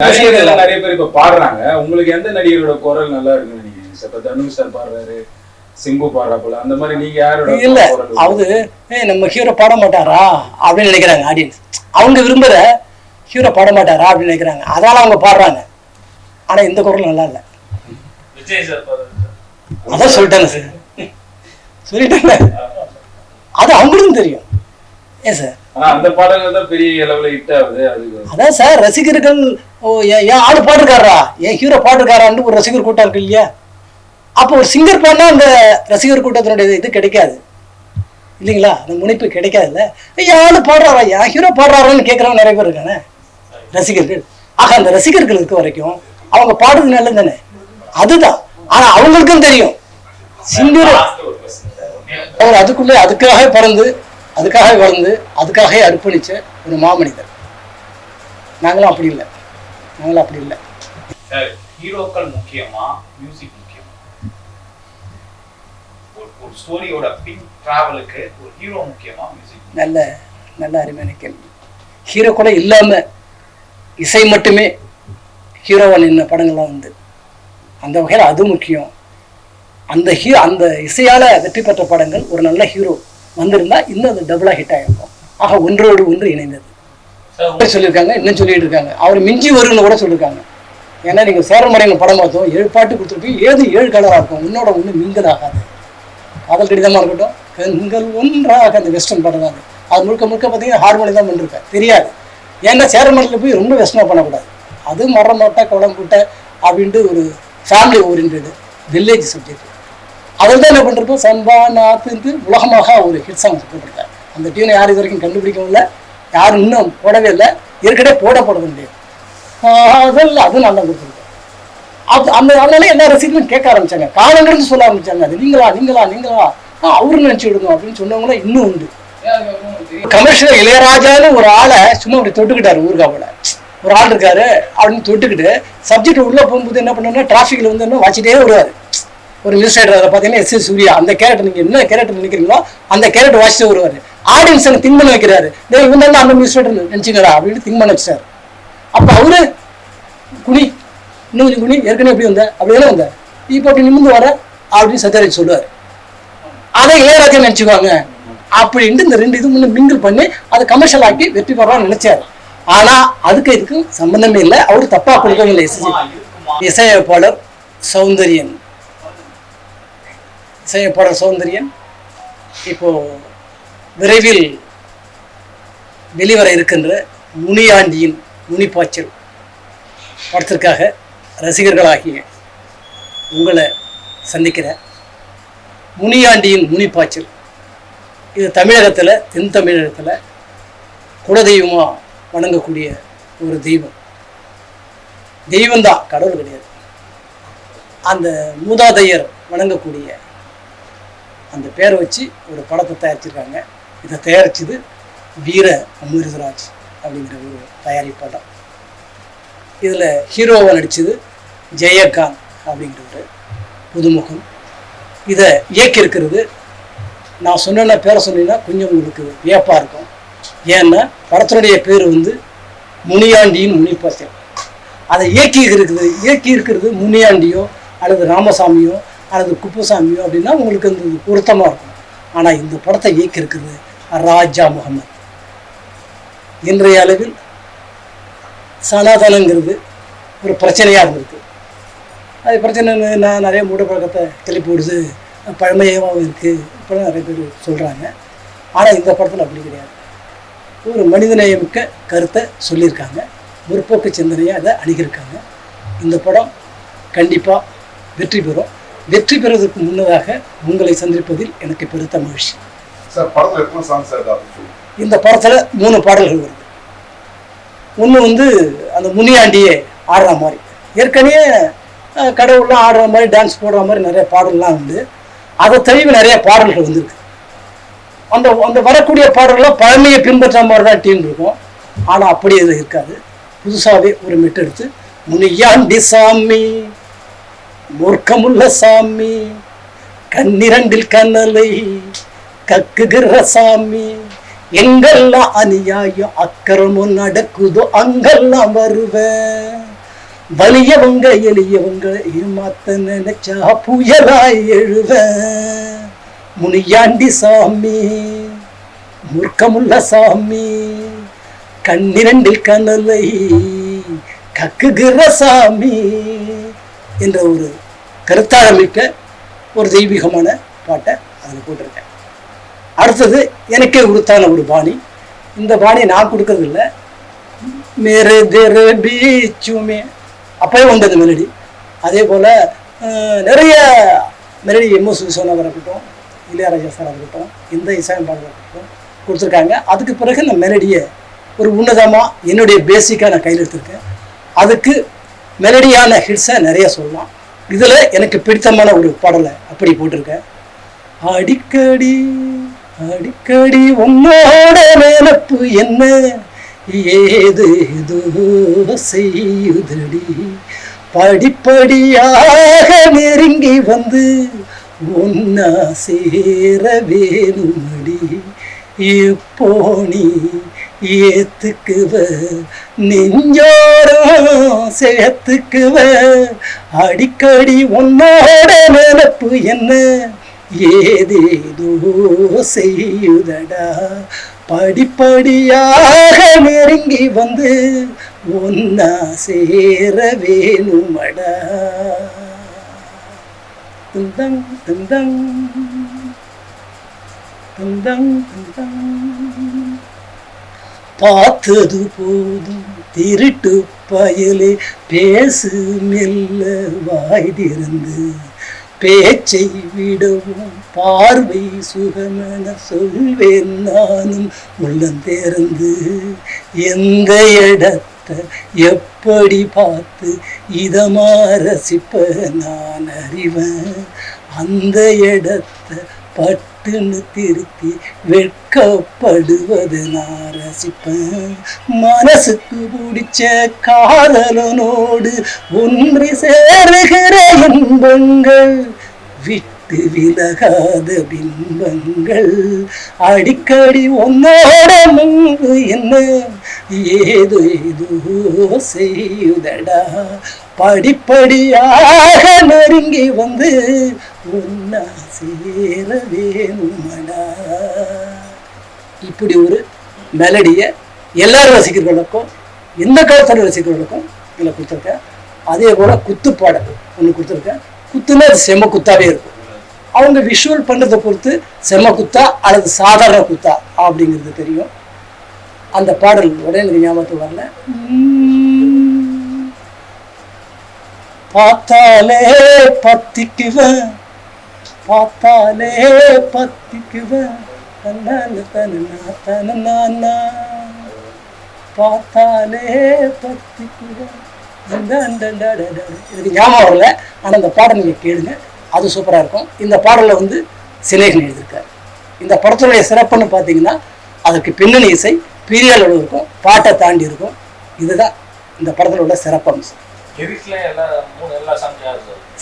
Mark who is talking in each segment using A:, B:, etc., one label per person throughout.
A: நடிகர்கள். நிறைய பேர் இப்ப பாடுறாங்க. உங்களுக்கு எந்த நடிகரோட குரல் நல்லா இருக்குன்னு சார் இப்ப தனுஷ் சார் பாடுறாரு சிம்பு பாடுறாப்புல அந்த மாதிரி நீங்க யாரோட
B: இல்ல அது நம்ம ஹீரோ பாட மாட்டாரா? அப்படின்னு நினைக்கிறாங்க ஆடியன்ஸ் அவங்க விரும்புற ஹீரோ பாட மாட்டாரா? அப்படின்னு நினைக்கிறாங்க. அதனால அவங்க பாடுறாங்க. ஆனா இந்த குரல் நல்லா இல்ல. அதான் சொல்லிட்டாங்க சார் சொல்லிட்டாங்க. அது அவங்களுக்கும் தெரியும். ஏன் சார்
A: ஆனா அந்த பாடல்கள் தான் பெரிய அளவுல ஹிட் ஆகுது. அது
B: அதான் சார் ரசிகர்கள் ஓ என் என் ஆளு பாட்டுக்காரா என் ஹீரோ பாட்டுக்காரான்னு ஒரு ரசிகர் கூட்டம் இருக்கு இல்லையா? அப்போ ஒரு சிங்கர் பாடினா அந்த ரசிகர் கூட்டத்தினுடைய இது கிடைக்காது. இல்லைங்களா? அந்த முனைப்பு கிடைக்காதுல்ல. என் ஆளு பாடுறாரா? என் ஹீரோ பாடுறாரான்னு கேட்குறவங்க நிறைய பேர் இருக்கானே? ரசிகர்கள். ஆக அந்த ரசிகர்கள் இருக்க வரைக்கும் அவங்க பாடுறது நல்லது தானே அதுதான். ஆனா அவங்களுக்கும் தெரியும். சிங்கர். அவர் அதுக்குள்ளே அதுக்காக பிறந்து அதுக்காக வளர்ந்து அதுக்காக அர்ப்பணிச்ச ஒரு மாமனிதர். நாங்களும் அப்படி இல்லை. நாங்களும் அப்படி இல்லை.
C: சார் ஹீரோக்கள் முக்கியமா? மியூசிக் முக்கியமா? ஒரு ஸ்டோரியோட பின் டிராவலுக்கு ஒரு ஹீரோ முக்கியமா? மியூசிக்
B: நல்ல நல்ல அருமையான கேள்வி. ஹீரோ கூட இல்லாம இசை மட்டுமே ஹீரோவா நின்ன படங்கள்லாம் வந்து அந்த வகையில் அது முக்கியம். அந்த ஹீ அந்த இசையால வெற்றி பெற்ற படங்கள் ஒரு நல்ல ஹீரோ வந்திருந்தா இன்னும் அது டபுளா ஹிட் ஆகிருக்கும் ஆக ஒன்றோடு ஒன்று இணைந்தது. சொல்லியிருக்காங்க இன்னும் சொல்லிட்டு இருக்காங்க அவர் மிஞ்சி வரும்னு கூட சொல்லியிருக்காங்க. ஏன்னா நீங்க சேரமறைங்க படம் பார்த்தோம் ஏழு பாட்டு கொடுத்துருப்பீங்க. ஏது ஏழு கலராக இருக்கும்? உன்னோட ஒன்று மிங்கல் ஆகாது. காதல் கடிதமாக இருக்கட்டும் கண்கள் ஒன்றாக அந்த வெஸ்டர்ன் படம் தான் அது. முழுக்க முழுக்க பார்த்தீங்கன்னா ஹார்மோனி தான் பண்ணிருப்பேன் தெரியாது. ஏன்னா சேரமலையில் போய் ரொம்ப வெஸ்டர்னாக பண்ணக்கூடாது. அது மரம் மட்டை குளம் குட்டை அப்படின்ட்டு ஒரு ஃபேமிலி ஓரியன்டு வில்லேஜ் சப்ஜெக்ட் அதில் தான் என்ன பண்ணிருப்போம் சம்பா நாத்துன்ட்டு உலகமாக ஒரு ஹிட் சாங் போட்டிருக்காரு. அந்த டியூனை யார் இது வரைக்கும் கண்டுபிடிக்கவும் இல்லை. யாரும் இன்னும் போடவே இல்லை. ஏற்கனவே போட முடியாது அதில் அதுவும் நல்லா கொடுத்துருக்கோம் அது அந்த அதனால எல்லா ரசிகர்களும் கேட்க ஆரம்பிச்சாங்க. காலங்கிறது சொல்ல ஆரம்பிச்சாங்க. அது நீங்களா நீங்களா நீங்களா? ஆ அவரு நினச்சி விடுங்க அப்படின்னு சொன்னவங்களும் இன்னும் உண்டு. கமர்ஷியல் இளையராஜான்னு ஒரு ஆளை சும்மா அப்படி தொட்டுக்கிட்டாரு ஊர்காவோட. ஒரு ஆள் இருக்காரு. அப்படின்னு தொட்டுக்கிட்டு சப்ஜெக்ட் உள்ள போகும்போது என்ன பண்ணணும்னா டிராஃபிக்ல வந்து என்ன வச்சுட்டே வருவாரு. ஒரு நியூஸ் ரைட்டர் பார்த்தீங்கன்னா எஸ் எஸ் சூர்யா அந்த கேரக்டர் நீங்க என்ன கேரக்டர் நினைக்கிறீங்களோ அந்த கேரக்டர் வாசிச்சு வருவார். ஆடியன்ஸ் திங்க் பண்ண வைக்கிறாரு. டேய் இவன் தான் அந்த நியூஸ் ரைட்டர் அப்படின்னு திங்க் பண்ண வச்சாரு. அப்ப அவரு குனி இன்னும் கொஞ்சம் குனி ஏற்கனவே எப்படி வந்த அப்படி தானே வந்த? இப்போ அப்படி நிமிந்து வர அப்படின்னு சத்யராஜ் சொல்லுவார். அதை இளையராஜா நினைச்சுக்குவாங்க. அப்படின்ட்டு இந்த ரெண்டு இது முன்ன மிங்கிள் பண்ணி அதை கமர்ஷியல் ஆக்கி வெற்றி பெறலாம்னு நினைச்சாரு. ஆனா அதுக்கு இதுக்கும் சம்பந்தமே இல்லை. அவர் தப்பா கொடுக்கவே இல்லை இசை
C: இருக்குமா
B: போலர் சௌந்தரியன். செய்யப்படுற சௌந்தரியன் இப்போ விரைவில் வெளிவர இருக்கின்ற முனியாண்டியின் முனிப்பாய்ச்சல் படத்திற்காக ரசிகர்களாகிய உங்களை சந்திக்கிற முனியாண்டியின் முனிப்பாய்ச்சல் இது தமிழகத்தில் தென் தமிழகத்தில் குலதெய்வமாக வணங்கக்கூடிய ஒரு தெய்வம். தெய்வம்தான் கடவுள் கிடையாது. அந்த மூதாதையர் வணங்கக்கூடிய அந்த பேரை வச்சு ஒரு படத்தை தயாரிச்சிருக்காங்க. இதை தயாரிச்சது வீர அமிர்தராஜ் அப்படிங்கிற ஒரு தயாரிப்பாளர் இதில் ஹீரோவை நடித்தது ஜெயகாந்த் அப்படிங்கிற ஒரு புதுமுகம். இதை இயக்கியிருக்கிறது நான் சொன்ன பேரை சொன்னீங்கன்னா கொஞ்சம் உங்களுக்கு வியப்பாக இருக்கும். ஏன்னா படத்தினுடைய பேர் வந்து முனியாண்டியின் முனிப்பாத்தியம் அதை இயக்கி இருக்கிறது இயக்கி இருக்கிறது முனியாண்டியோ அல்லது ராமசாமியோ அல்லது குப்புசாமியோ அப்படின்னா உங்களுக்கு அந்த பொருத்தமாக இருக்கும். ஆனால் இந்த படத்தை இயக்கியிருக்கிறது ராஜா முகமது. இன்றைய அளவில் சனாதனங்கிறது ஒரு பிரச்சனையாக இருந்திருக்கு. அது பிரச்சனை நான் நிறைய மூட பழக்கத்தை கிளப்பி விடுது பழமையாகவும் இருக்குது இப்போலாம் நிறைய பேர் சொல்கிறாங்க ஆனால் இந்த படத்தில் அப்படி கிடையாது. ஒரு மனிதநேயமிக்க கருத்தை சொல்லியிருக்காங்க. முற்போக்கு சிந்தனையை அதை அணுகியிருக்காங்க. இந்த படம் கண்டிப்பாக வெற்றி பெறும். வெற்றி பெறுவதற்கு முன்னதாக உங்களை சந்திப்பதில் எனக்கு பெருத்த மகிழ்ச்சி. இந்த படத்தில் மூணு பாடல்கள் வருது. ஒன்று வந்து அந்த முனியாண்டியே ஆடுற மாதிரி. ஏற்கனவே கடவுள்லாம் ஆடுற மாதிரி டான்ஸ் போடுற மாதிரி நிறைய பாடல்லாம் உண்டு. அதை தழுவி நிறைய பாடல்கள் வந்திருக்கு. அந்த அந்த வரக்கூடிய பாடல்கள்லாம் பழமையை பின்பற்ற மாதிரி தான் டீம் இருக்கும். ஆனால் அப்படி இது இருக்காது. புதுசாகவே ஒரு மெட்டு எடுத்து முனியாண்டி சாமி மூர்க்கமுள்ள சாமி கண்ணிரண்டில் கண்ணலை கக்குகிற சாமி எங்கெல்லாம் அநியாயம் அக்கிரமம் நடக்குதோ அங்கெல்லாம் வருவேன் வலியவங்க எளியவங்க ஏமாத்த நினைச்சா புயலாய் எழுவேன் முனியாண்டி சாமி மூர்க்கமுள்ள சாமி கண்ணிரண்டில் கனலை கக்குகிற சாமி. என்ற ஒரு கருத்தாழமிக்க ஒரு தெய்வீகமான பாட்டை அதில் போட்டிருக்கேன். அடுத்தது எனக்கே உருத்தான ஒரு பாணி. இந்த பாணியை நான் கொடுக்கறதில்ல. இல்லை தெரு தேரே பீச்சுமே. அப்போயே வந்தது மெலடி. அதே போல் நிறைய மெலடி எம்எஸ் விஸ்வநாதர் இருக்கட்டும் இளையராஜா சாராக இருக்கட்டும் எந்த இசையமைப்பாளர் இருக்கட்டும் கொடுத்துருக்காங்க. அதுக்கு பிறகு நான் மெலடியை ஒரு உன்னதமாக என்னுடைய பேசிக்காக நான் கையில் எடுத்திருக்கேன் அதுக்கு மெலடியான ஹிட்ஸை நிறைய சொல்லலாம். இதில் எனக்கு பிடித்தமான ஒரு பாடலை அப்படி போட்டிருக்கேன். அடிக்கடி அடிக்கடி உன்னோட நினப்பு என்ன? ஏது ஏதோ செய்யுதடி? படிப்படியாக நெருங்கி வந்து ஒன்னா சேர வேணுமடி? இப்போ நீ ஏத்துக்குவ நெஞ்சோரம் சேர்த்துக்குவ அடிக்கடி உன்னோட நினப்பு என்ன? ஏதேதோ செய்யுதடா. படிப்படியாக நெருங்கி வந்து ஒன்னா சேர வேணுமடா. துந்தங் துந்தங் துந்தங் துந்தங் பார்த்தது போதும். திருட்டு பயலே பேசு மெல்ல வாய் திறந்து பேச்சை விடவும் பார்வை சுகமென சொல்வேன் நானும் உள்ளம் தேர்ந்து. எந்த இடத்தை எப்படி பார்த்து இதமா ரசிப்ப நான் அறிவேன். அந்த இடத்தை பட்டுன்னு திருத்தி வெட்கப்படுவது நான் ரசிப்பேன் மனசுக்கு பிடிச்ச காதலனோடு ஒன்று சேருகிற இன்பங்கள் விட்டு விலகாத பிம்பங்கள் அடிக்கடி உன்னோட முன்பு என்ன? ஏதோ ஏதோ செய்யுதடா. படிப்படியாக நெருங்கி வந்து உன்னா சேர வேணுமடா இப்படி ஒரு மெலடியை எல்லாரும் ரசிக்கிறவர்களுக்கும் எந்த காலத்தில் ரசிக்கிறவர்களுக்கும் இதில் கொடுத்துருக்கேன். அதே போல் குத்துப்பாடல் ஒன்று கொடுத்துருக்கேன். குத்துனா அது செம குத்தாவே இருக்கும். அவங்க விஷுவல் பண்ணுறதை பொறுத்து செம குத்தா அல்லது சாதாரண குத்தா அப்படிங்கிறது தெரியும். அந்த பாடல் உடனே எனக்கு ஞாபகத்துக்கு வரல. பார்த்தாலே பத்திக்குவேன் பார்த்தாலே பத்திக்குவேன் பார்த்தாலே பத்திக்குவேன். எனக்கு ஞாபகம் வரல. ஆனால் இந்த பாடல் நீங்கள் கேளுங்க. அது சூப்பராக இருக்கும். இந்த பாடலில் வந்து சிலேகன் எழுதியிருக்காரு. இந்த படத்துடைய சிறப்புன்னு பார்த்தீங்கன்னா அதற்கு பின்னணி இசை பெரிய அளவு இருக்கும். பாட்டை தாண்டி இருக்கும். இதுதான் இந்த படத்தில் உள்ள சிறப்பம்சம்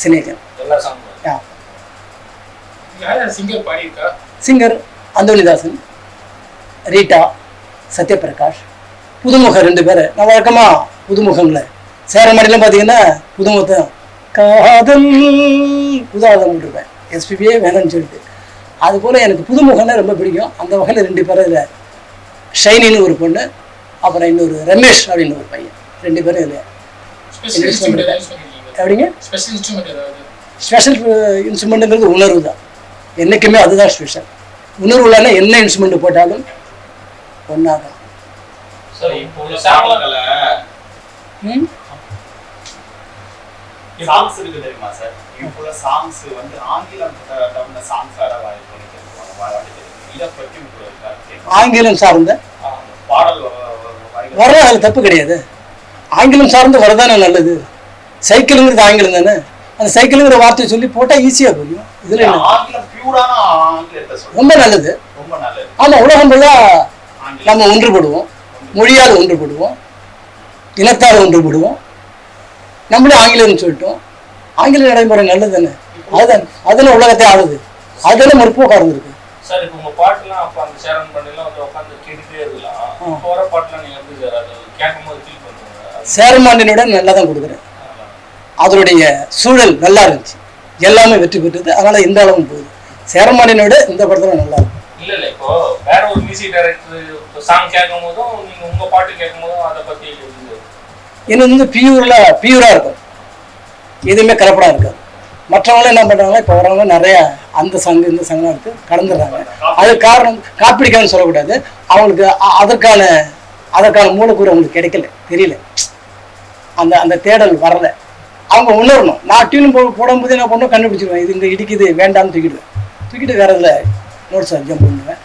B: சினேகன்
C: சிங்கர் பாடியிருக்கா?
B: சிங்கர் அந்தோனிதாசன் ரீட்டா சத்யபிரகாஷ் புதுமுகம் ரெண்டு பேர். நான் வழக்கமாக புதுமுகங்கள சேரமடிலாம் பார்த்தீங்கன்னா புதுமுகத்தை காதல் புதாதம் இருப்பேன். எஸ்பிபியே வேணும்னு சொல்லிட்டு. அதுபோல் எனக்கு புதுமுகம்னா ரொம்ப பிடிக்கும். அந்த வகையில் ரெண்டு பேரும் இதில் ஷைனின்னு ஒரு பொண்ணு அப்புறம் இன்னொரு ரமேஷ் அப்படின்னு ஒரு பையன். ரெண்டு பேரும் இதில் எப்படிங்க?
D: ஸ்பெஷல்
B: இன்ஸ்ட்ருமெண்ட்டுங்கிறது உணர்வு தான் என்றைக்குமே அதுதான் ஸ்பெஷல் உணர்வு இல்லைன்னா என்ன இன்ஸ்ட்ருமெண்ட் போட்டாலும்
E: சாங்ஸ் இருக்கு தெரியுமா சார் இப்போ சாங்ஸ் வந்து ஆங்கிலம் சாங்ஸ்
B: சார்ந்த?
E: பாடல் வ- வ- வரிகள்.
B: வர அது தப்பு கிடையாது. ஆங்கிலம் சார்ந்து வரதானே நல்லது. சைக்கிளுங்கிறது ஆங்கிலம் தானே? அந்த சைக்கிளுங்கிற வார்த்தையை சொல்லி போட்டால் ஈஸியாக புரியும். இதில் ரொம்ப நல்லது. ஆமாம் உலகம் ஃபுல்லாக நம்ம ஒன்றுபடுவோம். மொழியால் ஒன்றுபடுவோம். இனத்தால் ஒன்றுபடுவோம். நம்மளே ஆங்கிலம்னு சொல்லிட்டோம். ஆங்கில நடைமுறை நல்லது தானே அதுதான் அதுல உலகத்தை ஆளுது அதுல முற்போக்காக இருந்திருக்கு
C: சார் இப்போ உங்க பாட்டுலாம் அப்போ அந்த சேரன் பண்ணலாம் வந்து உட்காந்து கேட்டுட்டே இருக்கலாம். இப்போ வர பாட்டுலாம் நீங்க எப்படி சார் அது கேட்கும் போது ஃபீல் பண்ணுவீங்க
B: சேரமாண்டினோட நல்லா தான் கொடுக்குறேன். அதனுடைய சூழல் நல்லா இருந்துச்சு. எல்லாமே வெற்றி பெற்றது. அதனால இந்த அளவும் போகுது. சேரமானியனோட இந்த படத்துல நல்லா இருக்கும்
F: இல்ல இல்ல இப்போ வேற ஒரு மியூசிக் டைரக்டர் சாங் கேட்கும் போதும் நீங்க உங்க பாட்டு கேட்கும் போதும் அதை பத்தி இது-
B: இன்னும் வந்து பியூர்ல பியூரா இருக்கும். எதுவுமே கலப்படம் இருக்காது. மற்றவங்களும் என்ன பண்றாங்க இப்போ வரவங்க நிறைய அந்த சங்கு இந்த சங்கம் எடுத்து கலந்துடுறாங்க. அது காரணம் காப்பிடிக்கான்னு சொல்லக்கூடாது. அவங்களுக்கு அதற்கான அதற்கான மூலக்கூறு அவங்களுக்கு கிடைக்கல தெரியல. அந்த அந்த தேடல் வரல. அவங்க உணரணும். நான் டியூன் போ போடும்போது என்ன பண்ணும் கண்டுபிடிச்சிருவேன். இது இங்கே இடிக்குது வேண்டாம்னு தூக்கிடுவேன். தூக்கிட்டு வேற இதில் நோட்ஸ் ஜம்ப் பண்ணுவேன்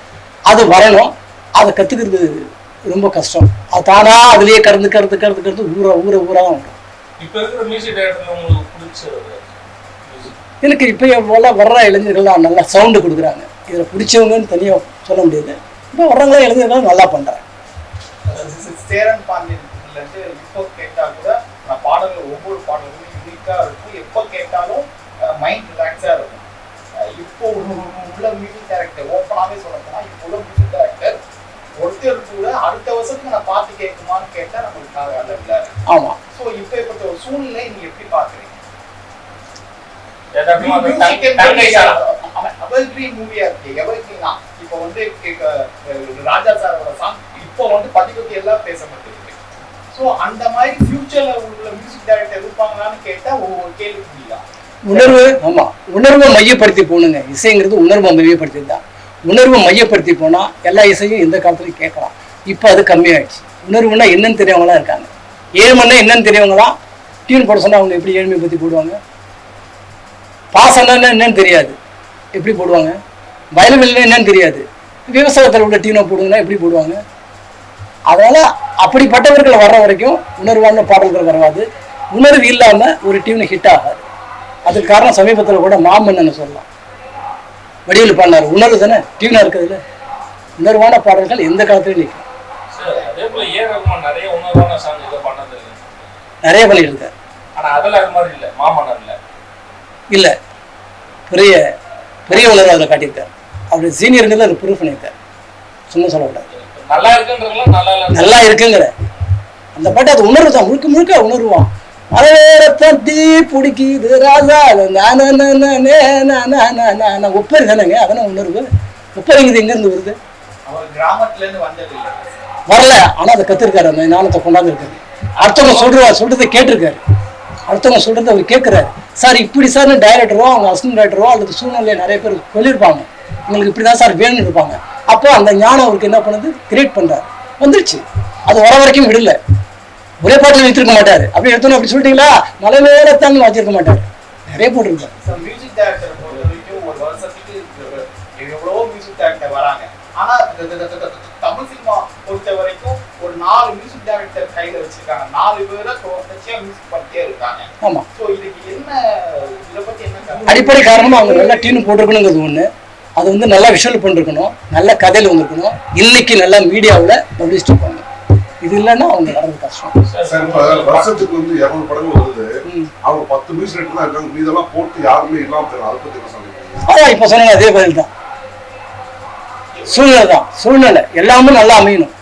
B: அது வரணும். அதை கற்றுக்கிறது ரொம்ப கஷ்டம். அது தானா அதுலேயே கடந்து கடந்து கடந்து கடந்து ஊற ஊற ஊரா தான் வரும்? எனக்கு இப்போ போல வர்ற இளைஞர்கள்லாம் நல்லா சவுண்டு கொடுக்குறாங்க. இதில் பிடிச்சவங்கன்னு தனியாக சொல்ல முடியாது. இப்போ வர்றவங்களாம் இளைஞர்கள் நல்லா பண்ணுறாங்க
E: சேரன் பாண்டியன்ல இருந்து இப்போ கேட்டா கூட நான் பாடல்கள் ஒவ்வொரு பாடல்களும் யூனிக்கா இருக்கும் எப்போ கேட்டாலும் மைண்ட் ரிலாக்ஸா இருக்கும் அஹ் இப்போ உள்ள- உள்ள மியூசிக் டைரக்டர் ஓப்பனாவே சொல்ல போனா இப்போ உள்ள மியூசிக் டைரக்டர் ஒருத்தர் கூட அடுத்த வருஷத்துக்கு நான் பாட்டு கேட்குமான்னு கேட்டா நம்மளுக்கு கால இல்ல
B: ஆமாம்
E: ஸோ இப்போ இப்ப ஒரு சூழ்நிலை நீங்க எப்படி பாக்குறீங்க இருக்கு. தான். இப்போ வந்து ராஜா சாரோட song இப்போ வந்து பத்தி பத்தி எல்லாம் பேசப்பட்டிருக்கு ஸோ அந்த மாதிரி ஃபியூச்சர்ல உள்ள மியூசிக் டைரக்டர் இருப்பாங்களான்னு கேட்டா ஒவ்வொரு கேள்வி முடியலாம்
B: உணர்வு ஆமாம் உணர்வை மையப்படுத்தி போகணுங்க இசைங்கிறது உணர்வை மையப்படுத்தி தான். உணர்வை மையப்படுத்தி போனால் எல்லா இசையும் எந்த காலத்துலையும் கேட்கலாம். இப்போ அது கம்மியாயிடுச்சு. உணர்வுனா என்னன்னு தெரியவங்களாம் இருக்காங்க. ஏழ்மன்னா என்னன்னு தெரியவங்களாம் டியூன் போட சொன்னால் அவங்க எப்படி ஏழ்மையை பற்றி போடுவாங்க? பாசம்னா என்னன்னு தெரியாது. எப்படி போடுவாங்க? வயல்வெளினா என்னன்னு தெரியாது. விவசாயத்தில் உள்ள டியூனை போடுங்கன்னா எப்படி போடுவாங்க? அதனால அப்படிப்பட்டவர்கள் வர்ற வரைக்கும் உணர்வான பாடல்கள் வராது. உணர்வு இல்லாமல் ஒரு டியூன் ஹிட் ஆகாது. அதுக்கு காரணம் சமீபத்தில் கூட மாமன்னன்னு சொல்லலாம். வடிவில் பாடினார். உணர்வு தானே? டியூனாக இருக்குதுல்ல. உணர்வான பாடல்கள் எந்த காலத்துலையும் நிற்கும்.
F: நிறைய உணர்வான ஆனா அதுல அது மாதிரி இல்ல. மாமன்னர்ல
B: இல்லை. பெரிய பெரிய உணர்வு அதில் காட்டியிருக்காரு. அவர் சீனியருங்கிறத அதை ப்ரூவ் பண்ணியிருக்காரு. சும்மா சொல்லக்கூடாது.
F: நல்லா இருக்குன்றதுலாம் நல்லா
B: இருக்குங்கிற. அந்த பாட்டு அது உணர்வு தான். முழுக்க முழுக்க உணர்வான் மலைவேறத்தான் தீ பிடிக்குது ராஜா. ஒப்பரி தானேங்க அதானே உணர்வு. ஒப்பரிங்கிறது எங்கேருந்து வருது? வரல. ஆனால் அதை கற்றுருக்காரு அந்த ஞானத்தை கொண்டாந்துருக்காரு. அடுத்தவங்க சொல்றா சொல்றதை கேட்டிருக்காரு. அடுத்தவங்க சொல்கிறத அவர் கேட்குறாரு சார் இப்படி சார் டைரக்டரோ அவங்க அசிஸ்டன்ட் டைரக்டரோ அல்லது சூழ்நிலையை நிறைய பேர் சொல்லியிருப்பாங்க. எங்களுக்கு இப்படி தான் சார் வேணும்னு இருப்பாங்க. அப்போ அந்த ஞானம் அவருக்கு என்ன பண்ணுது? கிரியேட் பண்ணுறார் வந்துருச்சு. அது வர வரைக்கும் விடல. ஒரே பாட்டில் வைத்திருக்க மாட்டார். அப்படி எடுத்தோன்னு அப்படி சொல்லிட்டீங்களா? மலை மேலே வச்சிருக்க மாட்டார். நிறைய போட்டிருக்காரு
E: மியூசிக் வராங்க. ஆனா தமிழ் சினிமா பொறுத்த வரைக்கும் நாலு மியூசிக் டைரக்டர் கையில வச்சிருக்காங்க. நாலு பேரை தொடர்ச்சியா மியூசிக் பண்ணிட்டே இருக்காங்க.
B: ஆமா.
E: ஸோ இதுக்கு என்ன இதை பத்தி என்ன?
B: அடிப்படை காரணமா அவங்க நல்லா டியூன் போட்டிருக்கணுங்கிறது ஒண்ணு. அது வந்து நல்லா விஷுவல் பண்ணிருக்கணும். நல்ல கதையில வந்திருக்கணும். இன்னைக்கு நல்லா மீடியாவில் பப்ளிசிட்டி பண்ணணும். இது இல்லைன்னா அவங்க வர்றது கஷ்டம்.
G: வருஷத்துக்கு வந்து இருநூறு படங்கள் வருது. அவங்க பத்து மியூசிக் தான் இருக்காங்க. மீதெல்லாம் போட்டு யாருமே இல்லாம போயிடும் அதை பத்தி
B: அதான் இப்போ சொன்ன அதே பதில் தான். சூழ்நிலை தான். சூழ்நிலை. எல்லாமே நல்லா அமையணும்.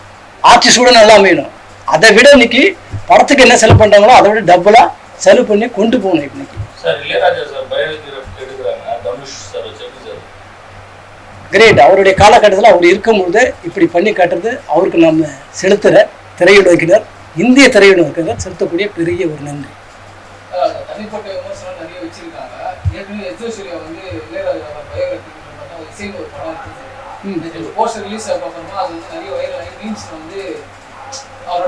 B: ஆட்சி சூழல் நல்லா அமையணும். அதை விட இன்னைக்கு படத்துக்கு என்ன செலவு பண்றாங்களோ அதை விட டபுளா செலவு பண்ணி கொண்டு போகணும் இன்னைக்கு. கிரேட் அவருடைய காலகட்டத்தில் அவர் இருக்கும்பொழுது இப்படி பண்ணி காட்டுறது அவருக்கு நம்ம செலுத்துற திரையுலகினர் இந்திய திரையுலகினர் செலுத்தக்கூடிய பெரிய ஒரு நன்றி.
D: தனிப்பட்ட விமர்சனம் நிறைய வச்சிருக்காங்க. ஏற்கனவே எஸ் சூர்யா வந்து இளையராஜா பயோகிராஃபி பார்த்தா ஒரு படம் போஸ்டர் ரிலீஸ் அப்புறமா அது வந்து மீன்ஸ் வந்து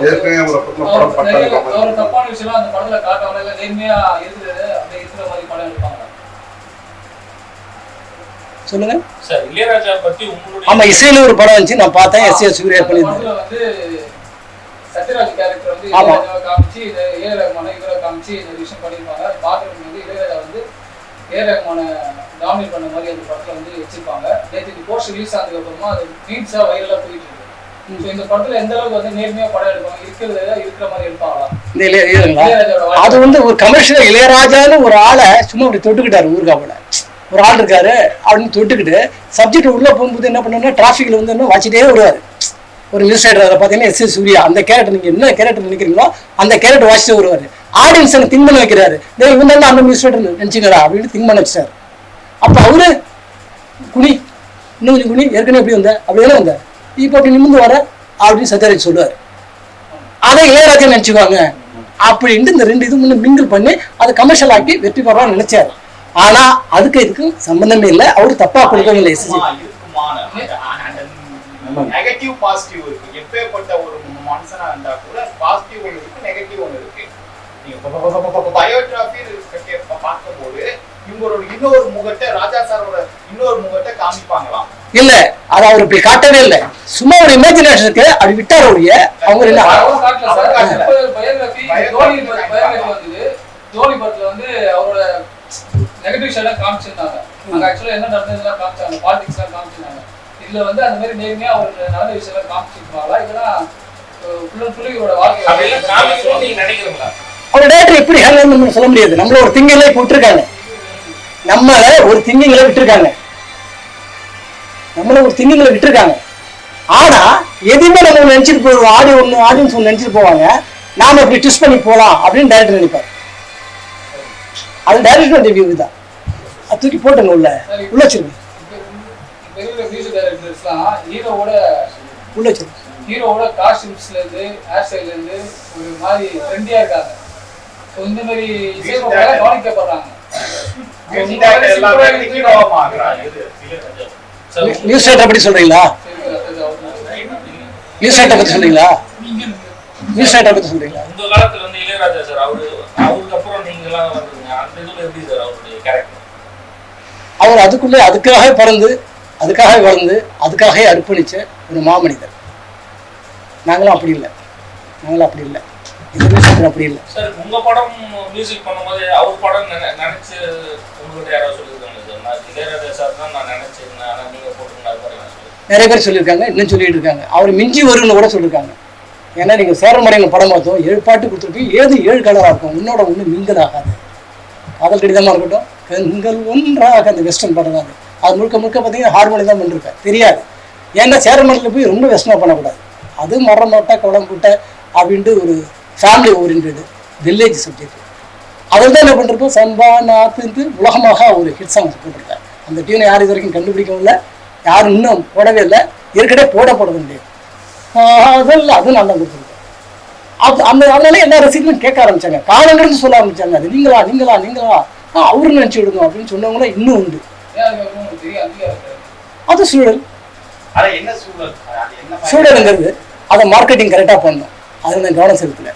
G: ஏற்கனவே பத்தின படம் பட்டாங்க
D: தப்பான விஷயம் அந்த படத்துல எல்லாம் நேர்மையா இருக்கிற மாதிரி படம் எடுப்பாங்க.
B: சொல்லுங்க.
F: சார் இளையராஜா பத்தி உங்களுடைய
B: ஆமா இசையில ஒரு படம் வந்துச்சு. நான் பார்த்தேன். எஸ் ஏ சூர்யா பண்ணியிருந்தேன்
D: வந்து சத்யராஜ் கேரக்டர் வந்து. இளையராஜாவை காமிச்சு ரஹ்மான இவரை காமிச்சு இந்த விஷயம் பண்ணியிருப்பாங்க. பார்க்கறதுக்கு வந்து இளையராஜா வந்து ஏ ரஹ்மான டாமினேட் பண்ண மாதிரி அந்த படத்துல வந்து வச்சிருப்பாங்க. நேற்று போஸ்ட் ரிலீஸ் ஆனதுக்கு அப்புறமா அது மீன்ஸா வைரலா போயிட்டு இருக்கு.
B: அது. வந்து ஒரு கமர்ஷியல் இளையராஜான்னு ஒரு ஆளை சும்மா அப்படி தொட்டுக்கிட்டாரு ஊர்காவில் ஒரு ஆள் இருக்காரு அப்படின்னு தொட்டுக்கிட்டு சப்ஜெக்ட் உள்ள போகும்போது என்ன பண்ணணும்னா டிராஃபிக்ல வந்து என்ன வச்சுட்டே வருவாரு. ஒரு மினிஸ்டர் அதில் பார்த்தீங்கன்னா எஸ். எஸ். சூர்யா அந்த கேரக்டர் நீங்கள் என்ன கேரக்டர் நினைக்கிறீங்களோ அந்த கேரக்டர் வாசிச்சு வருவார். ஆடியன்ஸ் திங்க் பண்ண வைக்கிறாரு. இவன் தான் அந்த மியூசிக் நினச்சிக்கடா அப்படின்னு திங்க் பண்ண வச்சாரு அப்போ அவரு குனி இன்னும் கொஞ்சம் குனி ஏற்கனவே எப்படி வந்த? அப்படியே வந்த இப்போ அப்படி நிமிந்து வர அப்படின்னு சத்யராஜ் சொல்லுவார். அதை இளையராஜா நினச்சிக்குவாங்க. அப்படின்ட்டு இந்த ரெண்டு இது முன்ன மிங்கிள் பண்ணி அதை கமர்ஷியல் ஆக்கி வெற்றி பெறலாம்னு நினைச்சாரு. ஆனா அதுக்கு இதுக்கு சம்பந்தமே இல்லை. அவரு தப்பா கொடுக்கவில்லை இல்லை
E: இருக்குமா நெகட்டிவ் பாசிட்டிவ் இருக்கு. எப்பேற்பட்ட ஒரு மனுஷனா இருந்தா கூட பாசிட்டிவ் ஒன்று இருக்கு நெகட்டிவ் ஒன்று இருக்கு. நீங்க பயோகிராஃபி பார்க்கும்போது இவங்களோட இன்னொரு முகத்தை ராஜா சாரோட இன்னொரு முகத்தை காமிப்பாங்களாம்.
B: இல்ல அது அவர் இப்படி காட்டவே இல்லை. சும்மா ஒரு இமேஜினேஷனுக்கு அப்படி விட்டார் ஒழிய அவங்க
D: வந்தது தோனி படத்துல வந்து அவரோட நெகட்டிவ் சைடா காமிச்சிருந்தாங்க. அங்க ஆக்சுவலா என்ன நடந்ததுலாம் காமிச்சாங்க. பாலிடிக்ஸ் எல்லாம் காமிச்சிருந்தாங்க. இதுல வந்து அந்த மாதிரி நேர்மையா அவர் நடந்த விஷயம் எல்லாம் காமிச்சிருப்பாங்களா இதெல்லாம்
B: அவர் டேரக்டர் எப்படி ஹேண்டில் சொல்ல முடியாது. நம்மள ஒரு திங்கிங்ல இப்போ விட்டுருக்காங்க. நம்மள ஒரு திங்கிங்ல விட்டுருக்காங்க. நம்மள ஒரு திங்கிங்ல விட்டுருக்காங்க. ஆனா எதுவுமே நம்ம நினைச்சிட்டு போவோம் ஆடியோ ஒன்று ஆடியன்ஸ் ஒன்று நினைச்சிட்டு போவாங்க. நாம இப்படி ட்விஸ்ட் பண்ணி போலாம் அப்படின்னு டேரக்டர் நினைப்பார். அது டேரக்டர் ரிவ்யூ தான். அது தூக்கி போட்டுங்க உள்ள. உள்ள வச்சிருங்க. உள்ள வச்சிருங்க.
D: ஹீரோவோட காஸ்டியூம்ஸ்ல இருந்து ஹேர் ஸ்டைல்ல இருந்து ஒரு மாதிரி ட்ரெண்டியா இருக்காங்க. ஸோ இந்த மாதிரி இசையமைப்பாளர் கவனிக்கப்படுறாங்க.
B: நியூஸ் ரேட்டை பத்தி சொல்றீங்களா? நியூஸ் ரேட்டை பத்தி சொல்றீங்களா? நியூஸ் ரேட்டை பத்தி சொல்றீங்களா?
F: உங்க காலத்துல வந்து இளையராஜா சார் அவரு அவருக்கு அப்புறம் நீங்க எல்லாம் வந்தீங்க அந்த இதுல எப்படி சார் அவருடைய கேரக்டர்
B: அவர் அதுக்குள்ளே அதுக்காக பிறந்து அதுக்காக வளர்ந்து அதுக்காக அர்ப்பணிச்ச ஒரு மாமனிதர். நாங்களும் அப்படி இல்லை. நாங்களும் அப்படி இல்லை. இந்த அப்படி இல்லை.
F: சார் உங்க படம் மியூசிக் பண்ணும்போது அவர் படம் நினை- நினைச்சு உங்ககிட்ட யாராவது சொல்லியிருக்காங்க
B: நிறைய பேர் சொல்லியிருக்காங்க இன்னும் சொல்லிட்டு இருக்காங்க. அவர் மிஞ்சி வரும்னு கூட சொல்லியிருக்காங்க ஏன்னா நீங்கள் சேரமடையில் படம் பார்த்தோம் ஏழு பாட்டு கொடுத்துருப்பீங்க ஏது ஏழு கலராக இருக்கும்? உன்னோட ஒன்று மிங்கல் ஆகாது. காதல் கடிதமாக இருக்கட்டும் கண்கள் ஒன்றாக அந்த வெஸ்டர்ன் படம் தான் அது. முழுக்க முழுக்க பார்த்தீங்கன்னா ஹார்மோனி தான் பண்ணிருப்பேன் தெரியாது. ஏன்னா சேரமடையில் போய் ரொம்ப வெஸ்டர்னாக பண்ணக்கூடாது. அது மரம் மாட்டா குளம் கூட்ட அப்படின்ட்டு ஒரு ஃபேமிலி ஓரியன்டு வில்லேஜ் சப்ஜெக்ட் அதில் தான் என்ன பண்ணிருப்போம் சம்பா நாத்துன்ட்டு உலகமாக ஒரு ஹிட் சாங் போட்டிருக்காரு. அந்த டியூனை யாரும் இது வரைக்கும் கண்டுபிடிக்கவும் இல்லை. யாரும் இன்னும் போடவே இல்லை. ஏற்கனவே போட போடுறது முடியாது அதில் அது நல்லா கொடுத்துருக்கோம் அது அந்த அதனால எல்லா ரசிகர்களும் கேட்க ஆரம்பிச்சாங்க. காலங்கிறது சொல்ல ஆரம்பிச்சாங்க. அது நீங்களா நீங்களா நீங்களா? ஆ அவரு நினச்சி விடுங்க அப்படின்னு சொன்னவங்களும் இன்னும் உண்டு.
D: அது
B: சூழல். சூழலுங்கிறது அதை மார்க்கெட்டிங் கரெக்டாக பண்ணணும். அதில் நான் கவனம் செலுத்தல.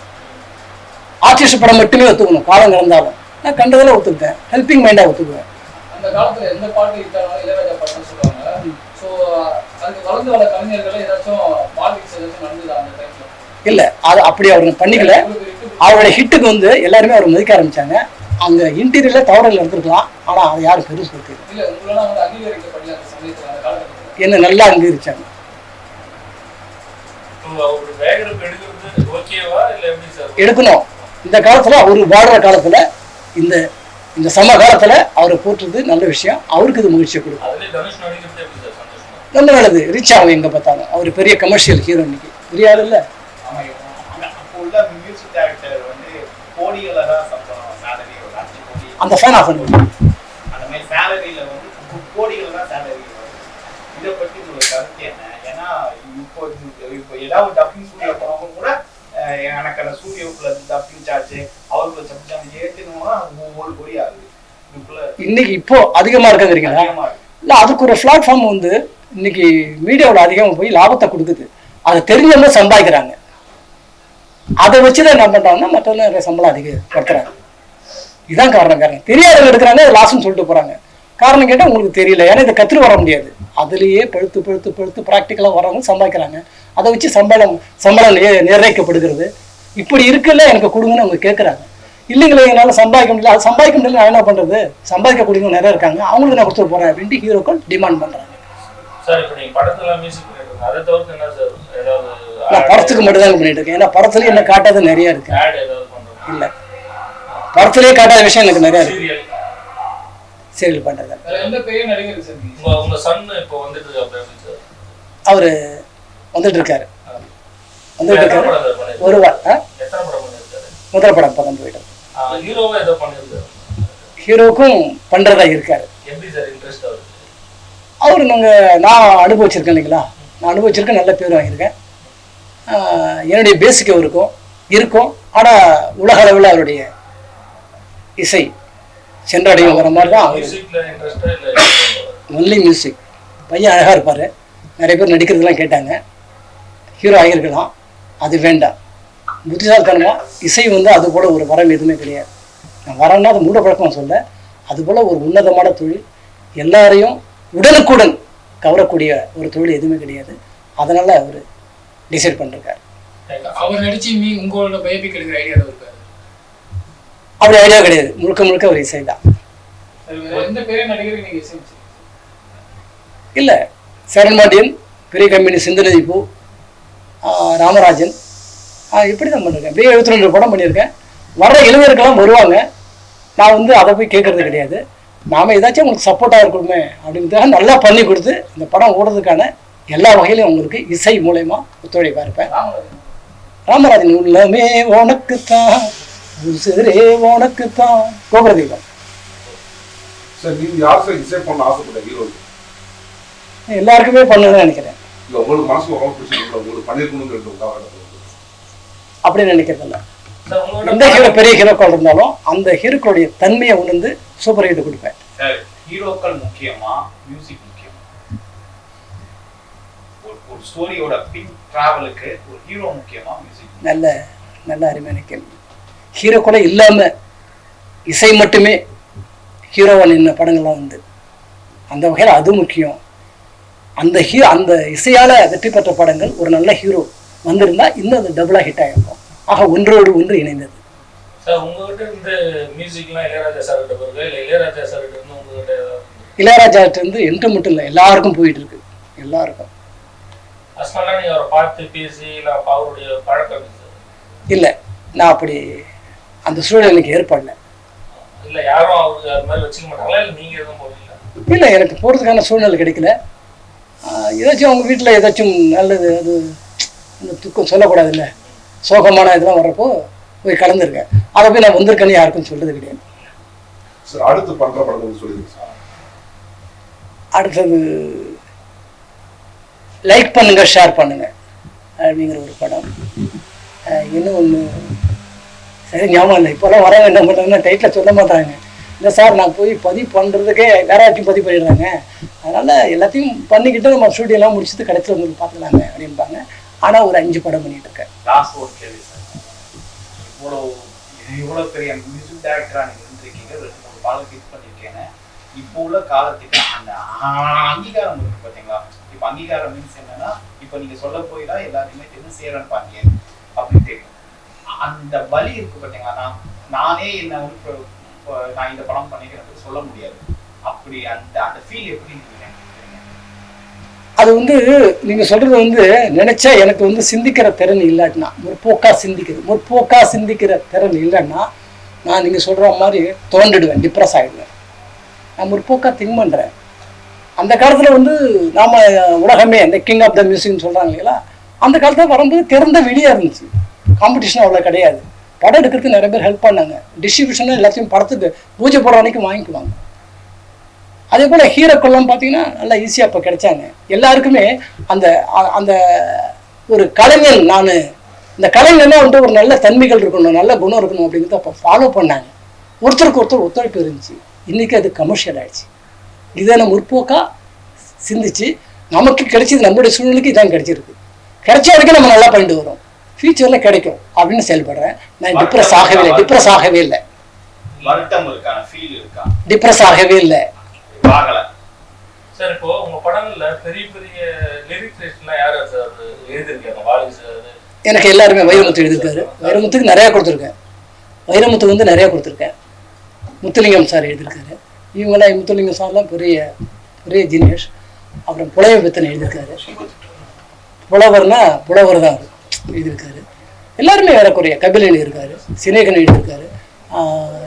B: ஆர்டிஸ்ட் படம் மட்டுமே ஒத்துக்கணும். காலம் கடந்தாலும் நான் கண்டதில் ஒத்துக்கிட்டேன். ஹெல்பிங் மைண்டாக ஒத்துக்குவேன்.
D: அந்த காலத்துல எந்த பாட்டு இட்டாலும் இளையராஜா பாட்டுன்னு சொல்லுவாங்க. ஸோ அதுக்கு வளர்ந்து வர கலைஞர்கள் ஏதாச்சும் பாலிடிக்ஸ் ஏதாச்சும் நடந்ததா அந்த டைம்ல
B: இல்லை அது அப்படி அவர் பண்ணிக்கல. அவருடைய ஹிட்டுக்கு வந்து எல்லாருமே அவர் மதிக்க ஆரம்பிச்சாங்க. அங்க இன்டீரியர்ல தவறுகள் எடுத்துருக்கலாம் ஆனா அதை யாரும் பெருசு
D: அந்த அந்த காலகட்டத்தில்?
B: என்ன நல்லா அங்கீகரிச்சாங்க. எடுக்கணும். இந்த காலத்துல அவர் வாழ்ற காலத்துல இந்த இந்த சம காலத்துல அவரை போட்டுறது நல்ல விஷயம். அவருக்கு இது மகிழ்ச்சியை கொடுக்கும். ரொம்ப நல்லது. ரீச் ஆகும் எங்க பார்த்தாலும். அவர் பெரிய கமர்ஷியல் ஹீரோ இன்னைக்கு. பெரிய ஆள் இல்ல.
E: ஆமா, இவங்க- அப்போ உள்ள மியூசிக் டைரக்டர் வந்து கோடிகள தான் சம்பளம் சேலரி ஒரு அஞ்சு கோடி.
B: அந்த ஃபேன் ஆஃப் பண்ணுவோம்
E: அந்த மாதிரி சேலரியில வந்து கோ- கோடிகள் தான் சேலரி இதை பத்தி உங்களுக்கு கருத்து என்ன ஏன்னா இப்போ இது- இப்போ ஏதாவது டப்பிங் ஸ்டூடியோ போனவங்க கூட அஹ், எனக்கு அந்த அவருக்கு ஏற்றுனோம்னா ஒரு கோடி ஆகுது
B: இன்னைக்கு இப்போ அதிகமா இருக்காங்கிறீங்களா? இல்ல அதுக்கு ஒரு பிளாட்ஃபார்ம் வந்து இன்னைக்கு மீடியாவில் அதிகமாக போய் லாபத்தை கொடுக்குது. அதை தெரிஞ்சவங்க சம்பாதிக்கிறாங்க. அதை வச்சுதான் என்ன பண்றாங்கன்னா மற்றவங்க சம்பளம் அதிகப்படுத்துறாங்க. இதுதான் காரணம். காரணம். தெரியாதவங்க எடுக்கிறாங்க லாஸ்ன்னு சொல்லிட்டு போறாங்க. காரணம் கேட்டால் உங்களுக்கு தெரியல. ஏன்னா இதை கற்று வர முடியாது. அதுலேயே பழுத்து பழுத்து பழுத்து ப்ராக்டிக்கலாக வரவங்க சம்பாதிக்கிறாங்க. அதை வச்சு சம்பளம் சம்பளம் நிர்- நிர்ணயிக்கப்படுகிறது. இப்படி இருக்குல்ல எனக்கு கொடுங்கன்னு அவங்க கேட்குறாங்க இல்லைங்களே என்னால் சம்பாதிக்க முடியல. அது சம்பாதிக்க முடியல நான் என்ன பண்ணுறது சம்பாதிக்க கூடியவங்க நிறைய இருக்காங்க. அவங்களுக்கு நான் கொடுத்துட்டு போகிறேன் அப்படின்ட்டு ஹீரோக்கள் டிமாண்ட் பண்ணுறாங்க நான் படத்துக்கு மட்டும் தான் பண்ணிட்டு இருக்கேன். ஏன்னா படத்துலேயே என்ன காட்டாத நிறைய இருக்கு. இல்லை. படத்துலேயே காட்டாத விஷயம் எனக்கு நிறைய இருக்கு.
F: சீரியல்
B: பண்ணுறது அவர் வந்துட்டு இருக்காரு வந்துட்டு இருக்காரு ஒரு வா ஆ?
F: எத்தனை படம் பண்ணிருக்காரு?
B: முதல் படம் இப்போ தான் போயிட்டு
F: ஹீரோவா ஏதோ பண்ணியிருக்காரு
B: ஹீரோவுக்கும் பண்ணுறதா இருக்காரு. அவர் நாங்கள் நான் அனுபவிச்சிருக்கேன் இல்லைங்களா? நான் அனுபவிச்சிருக்கேன் நல்ல பேர் வாங்கியிருக்கேன். என்னுடைய பேசிக் அவருக்கும் இருக்கும். ஆனால் உலக அளவில் அவருடைய இசை சென்றடையும் வர மாதிரி தான் ஒன்லி மியூசிக் பையன் அழகாக இருப்பார். நிறைய பேர் நடிக்கிறதுலாம் கேட்டாங்க. ஹீரோ ஆகியிருக்கலாம் அது வேண்டாம். புத்திசாலித்தனமாக இசை வந்து அது போல் ஒரு வரம் எதுவுமே கிடையாது. நான் வரேன்னா அது மூட பழக்கம் சொல்ல அது போல் ஒரு உன்னதமான தொழில். எல்லாரையும் உடனுக்குடன் கவரக்கூடிய ஒரு தொழில் எதுவுமே கிடையாது. அதனால் அவர் டிசைட் பண்ணிருக்காரு.
D: அவர் நடிச்சு மீ உங்களோட பயோபிக் எடுக்கிற ஐடியா
B: அப்படி ஐடியா கிடையாது. முழுக்க முழுக்க ஒரு இசை தான். இல்லை சரண் மாண்டியன் பெரிய கம்பெனி சிந்தநதி பூ ராமராஜன். இப்படி தான் பண்ணிருக்கேன். அப்படியே எழுபத்தி ரெண்டு படம் பண்ணியிருக்கேன் வர்ற இளைஞர்கள்லாம் வருவாங்க. நான் வந்து அதை போய் கேட்கறது கிடையாது. நாம ஏதாச்சும் உங்களுக்கு சப்போர்ட்டாக இருக்கணுமே அப்படின்றதுக்காக நல்லா பண்ணி கொடுத்து இந்த படம் ஓடுறதுக்கான எல்லா வகையிலும் உங்களுக்கு இசை மூலயமா ஒத்துழைப்பாக இருப்பேன்.
D: ராமராஜன்
B: உள்ளமே உனக்குத்தான். உசுரே உனக்குத்தான். கோபுரதீபம்.
G: சார் நீங்க யார் சார் இசை பண்ண ஆசைப்பட்ட ஹீரோ
B: எல்லாருக்குமே பண்ணுன்னு நினைக்கிறேன்.
G: இல்ல? உங்களுக்கு மனசுல ரொம்ப உங்களுக்கு
B: அப்படின்னு நினைக்கிறதில்ல எந்த ஹீரோ பெரிய ஹீரோக்கள் இருந்தாலும் அந்த ஹீரோக்களுடைய தன்மையை உணர்ந்து சூப்பர் ஹிட் கொடுப்பேன்.
E: சார் ஹீரோக்கள் முக்கியமா? மியூசிக் முக்கியமா? ஒரு ஒரு ஸ்டோரியோட பின் டிராவலுக்கு ஒரு ஹீரோ முக்கியமா? மியூசிக்
B: நல்ல நல்ல அருமையான கேள்வி ஹீரோ கூட இல்லாமல் இசை மட்டுமே ஹீரோவாக நின்ன படங்கள்லாம் வந்து. அந்த வகையில் அது முக்கியம். அந்த ஹீ அந்த இசையால் வெற்றி பெற்ற படங்கள் ஒரு நல்ல ஹீரோ வந்திருந்தா இன்னும் அது டபுளாக ஹிட் ஆகிருக்கும் ஆக ஒன்றோடு ஒன்று இணைந்தது.
F: இளையராஜா இருந்து
B: என்று மட்டும் இல்லை எல்லாருக்கும் போயிட்டு இருக்கு. எல்லாருக்கும்.
F: இல்லை
B: நான் அப்படி அந்த சூழல் எனக்கு ஏற்படல.
F: இல்ல இல்ல
B: இல்லை எனக்கு போகிறதுக்கான சூழ்நிலை கிடைக்கல. ஏதாச்சும் அவங்க வீட்டில் ஏதாச்சும் நல்லது அது அந்த துக்கம் சொல்லக்கூடாதுல்ல. சோகமான இதெல்லாம் வர்றப்போ போய் கலந்துருக்கேன் அதை போய் நான் வந்திருக்கேன்னு யாருக்கும் சொல்றது கிடையாது.
G: சார் அடுத்து பண்ற படங்கள் சொல்லிடுங்க சார்.
B: அடுத்தது லைக் பண்ணுங்க ஷேர் பண்ணுங்க. அப்படிங்கிற ஒரு படம். இன்னும் ஒன்று எனக்கு ஞாபகம் இல்லை. இப்போல்லாம் வர என்ன பண்ணுறாங்கன்னா டைட்டில் சொல்ல மாட்டாங்க இல்லை சார் நான் போய் பதிவு பண்ணுறதுக்கே யாராச்சும் பதிவு பண்ணிடுறாங்க. அதனால் எல்லாத்தையும் பண்ணிக்கிட்டு நம்ம ஸ்டூடியோலாம் முடிச்சுட்டு கடைசியில் உங்களுக்கு பார்த்துக்கலாங்க அப்படிம்பாங்க. ஆனால் ஒரு அஞ்சு படம் பண்ணிட்டு இருக்கேன்.
E: Last sir. இவ்வளோ பெரிய மியூசிக் டைரக்டராக நீங்கள் இருந்திருக்கீங்க. ரெண்டு மூணு இப்போ உள்ள காலத்துக்கு அந்த அங்கீகாரம் இருக்கு பார்த்தீங்களா இப்போ அங்கீகாரம் மீன்ஸ் என்னன்னா இப்போ நீங்கள் சொல்ல போய் தான் எல்லாத்தையுமே தெரிஞ்சு சேரன் பாண்டியன். அந்த வலி இருக்கு பார்த்தீங்கன்னா நான் நானே என்ன வந்து நான் இந்த படம் பண்ணிக்கிறேன் சொல்ல முடியாது. அப்படி அந்த அந்த ஃபீல் எப்படி
B: அது வந்து நீங்கள் சொல்கிறது வந்து நினச்சா எனக்கு வந்து சிந்திக்கிற திறன் இல்லாட்டினா முற்போக்கா சிந்திக்கிறது முற்போக்கா சிந்திக்கிற திறன் இல்லைன்னா நான் நீங்கள் சொல்கிற மாதிரி தோண்டிடுவேன் டிப்ரெஸ் ஆகிடுவேன் நான் முற்போக்கா திங்க் பண்ணுறேன் அந்த காலத்தில் வந்து நாம உலகமே இந்த கிங் ஆஃப் த மியூசிக்னு சொல்கிறாங்க இல்லைங்களா? அந்த காலத்தில் வரும்போது திறந்த வெளியா இருந்துச்சு. காம்படிஷன் அவ்வளோ கிடையாது. படம் எடுக்கிறதுக்கு நிறைய பேர் ஹெல்ப் பண்ணாங்க. டிஸ்ட்ரிபியூஷனும் எல்லாத்தையும் படத்துக்கு பூஜை போடுற அன்னைக்கு வாங்கிக்குவாங்க. அதே போல் ஹீரோக்கள்லாம் பார்த்தீங்கன்னா நல்லா ஈஸியாக இப்போ கிடைச்சாங்க. எல்லாருக்குமே அந்த அந்த ஒரு கலைஞன் நான் இந்த கலைஞனா வந்து ஒரு நல்ல தன்மைகள் இருக்கணும் நல்ல குணம் இருக்கணும் அப்படிங்கிறத அப்போ ஃபாலோ பண்ணாங்க. ஒருத்தருக்கு ஒருத்தர் ஒத்துழைப்பு இருந்துச்சு. இன்றைக்கி அது கமர்ஷியல் ஆயிடுச்சு. இதை நம்ம முற்போக்காக சிந்திச்சு நமக்கு கிடைச்சது நம்மளுடைய சூழ்நிலைக்கு இதான் கிடைச்சிருக்கு. கிடைச்ச வரைக்கும் நம்ம நல்லா பண்ணிட்டு வரோம். ஃபியூச்சரில் கிடைக்கும் அப்படின்னு செயல்படுறேன். நான் டிப்ரெஸ் ஆகவே இல்லை. டிப்ரெஸ் ஆகவே இல்லை.
E: வருத்தம் இருக்கான ஃபீல் இருக்கா?
B: டிப்ரெஸ் ஆகவே இல்லை.
E: ஆகல
F: சார் இப்போ உங்க படங்கள்ல பெரிய பெரிய லிரிக் ரைட்ஸ்லாம் யார் சார் எழுதிருக்காங்க வாலி சார்
B: எனக்கு எல்லாருமே வைரமுத்து எழுதியிருக்காரு வைரமுத்துக்கு நிறையா கொடுத்துருக்கேன். வைரமுத்து வந்து நிறையா கொடுத்துருக்கேன். முத்துலிங்கம் சார் எழுதியிருக்காரு. இவங்கெல்லாம் முத்துலிங்கம் சார்லாம் பெரிய பெரிய ஜீனியஸ் அப்புறம் புலவை பித்தன் எழுதியிருக்காரு. புலவர்னா புலவர் தான் அவர் எழுதியிருக்காரு. எல்லாருமே ஏறக்குறைய கபில் எழுதியிருக்காரு சினேகன் எழுதியிருக்காரு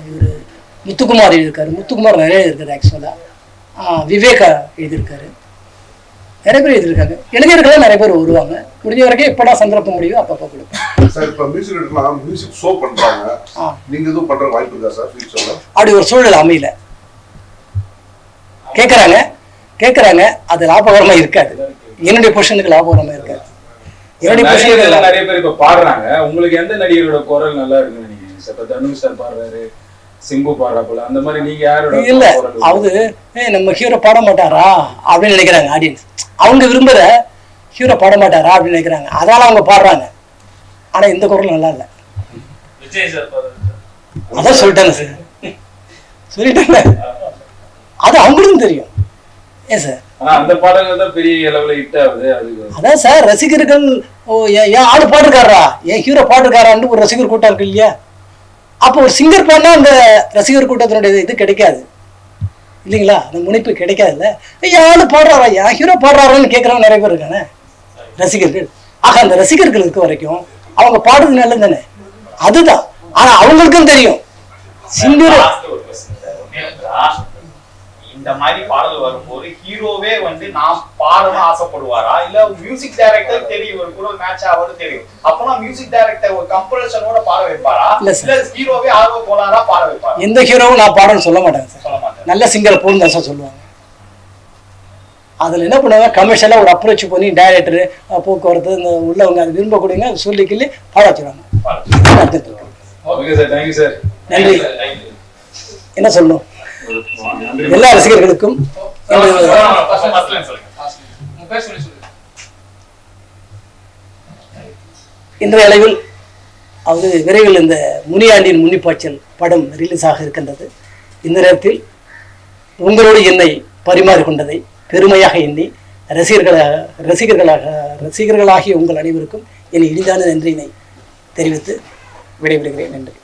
B: இவர் முத்துக்குமார் எழுதியிருக்காரு. முத்துக்குமார் நிறைய எழுதியிருக்காரு ஆக்சுவலாக விவேகா எழுதியிருக்காரு. நிறைய பேர் எழுதியிருக்காங்க. இளைஞர்களாக நிறைய பேர் வருவாங்க. முடிஞ்ச வரைக்கும் எப்படா சந்தர்ப்பம் முடியுதோ அப்பப்போ கொடுப்பேன்
G: சார் இப்ப மியூசிக் எடுக்கலாம் மியூசிக் ஷோ பண்றாங்க.
B: ஆ.
G: நீங்க எதுவும் பண்ற வாய்ப்பு இருக்கா சார் ஃபியூச்சர்ல
B: அப்படி ஒரு சூழல் அமையல. கேட்குறாங்க கேட்குறாங்க அது லாபகரமா இருக்காது. என்னுடைய பொசிஷனுக்கு லாபகரமா இருக்காது.
A: நிறைய பேர் இப்ப பாடுறாங்க. உங்களுக்கு எந்த நடிகரோட குரல் நல்லா இருக்குன்னு இப்ப தனுஷ் சார் பாடுறாரு சிம்பு பாடுறாப்புல அந்த மாதிரி நீங்க யாரோட
B: இல்ல அது நம்ம ஹீரோ பாட மாட்டாரா அப்படின்னு நினைக்கிறாங்க ஆடியன்ஸ் அவங்க விரும்புற ஹீரோ பாட மாட்டாரா அப்படின்னு நினைக்கிறாங்க. அதனால அவங்க பாடுறாங்க. ஆனா இந்த குரல் நல்லா இல்லை.
F: விஜய் சார் பாருங்க
B: அதான் சொல்லிட்டாங்க சார் சொல்லிட்டாங்க அது அவங்களுக்கும் தெரியும். ஏன் சார்
A: அந்த பாடல்கள் தான் பெரிய அளவுல ஹிட் ஆகுது
B: அதான் சார் ரசிகர்கள் ஓ என் ஆளு பாட்டுக்காரரா என் ஹீரோ பாட்டுக்காரான்னு ஒரு ரசிகர் கூட்டம் இருக்கு இல்லையா? அப்போ ஒரு சிங்கர் பாடினா அந்த ரசிகர் கூட்டத்தினுடைய இது கிடைக்காது. இல்லைங்களா? அந்த முனைப்பு கிடைக்காதுல்ல. ஆளு பாடுறாரா? என் ஹீரோ பாடுறாரான்னு கேட்குறவங்க நிறைய பேர் இருக்கானே? ரசிகர்கள். ஆக அந்த ரசிகர்கள் இருக்க வரைக்கும் அவங்க பாடுறது நல்லது தானே? அதுதான். ஆனா அவங்களுக்கும் தெரியும். சிங்கர்
E: இந்த மாதிரி பாடல் வரும்போது ஹீரோவே வந்து நான் பாடணும் ஆசைப்படுவாரா? இல்ல மியூசிக் டைரக்டர் தெரியும் ஒரு கூட மேட்ச் ஆகுது தெரியும். அப்பனா மியூசிக் டைரக்டர் ஒரு கம்பல்ஷனோட பாட வைப்பாரா?
B: இல்ல
E: ஹீரோவே ஆர்வ கோளாரா பாட வைப்பாரா?
B: எந்த ஹீரோவும் நான் பாடணும்னு சொல்ல மாட்டேன் சார்
E: சொல்ல மாட்டேன்.
B: நல்ல சிங்கரை சார் சொல்லுவாங்க. அதில் என்ன பண்ணுவாங்க? கமர்ஷியலாக ஒரு அப்ரோச் பண்ணி டைரக்டர் போக்குவரத்து இந்த உள்ளவங்க அது விரும்பக்கூடியவங்க சொல்லி கிள்ளி பாட வச்சுருவாங்க. நன்றி. என்ன சொல்லணும்? எல்லா ரசிகர்களுக்கும் எனது
E: ஃபர்ஸ்ட்ல சொல்லுங்க.
D: உங்க பேர் சொல்லி சொல்லுங்க.
B: இன்றைய அளவில் அது விரைவில் இந்த முனியாண்டின் முன்னிப்பாய்ச்சல் படம் ரிலீஸ் ஆக இருக்கின்றது. இந்த நேரத்தில் உங்களோடு என்னை பரிமாறிக்கொண்டதை பெருமையாக எண்ணி ரசிகர்களாக ரசிகர்களாக ரசிகர்களாகிய உங்கள் அனைவருக்கும் என் இனிதான நன்றியினை தெரிவித்து விடைபெறுகிறேன். நன்றி.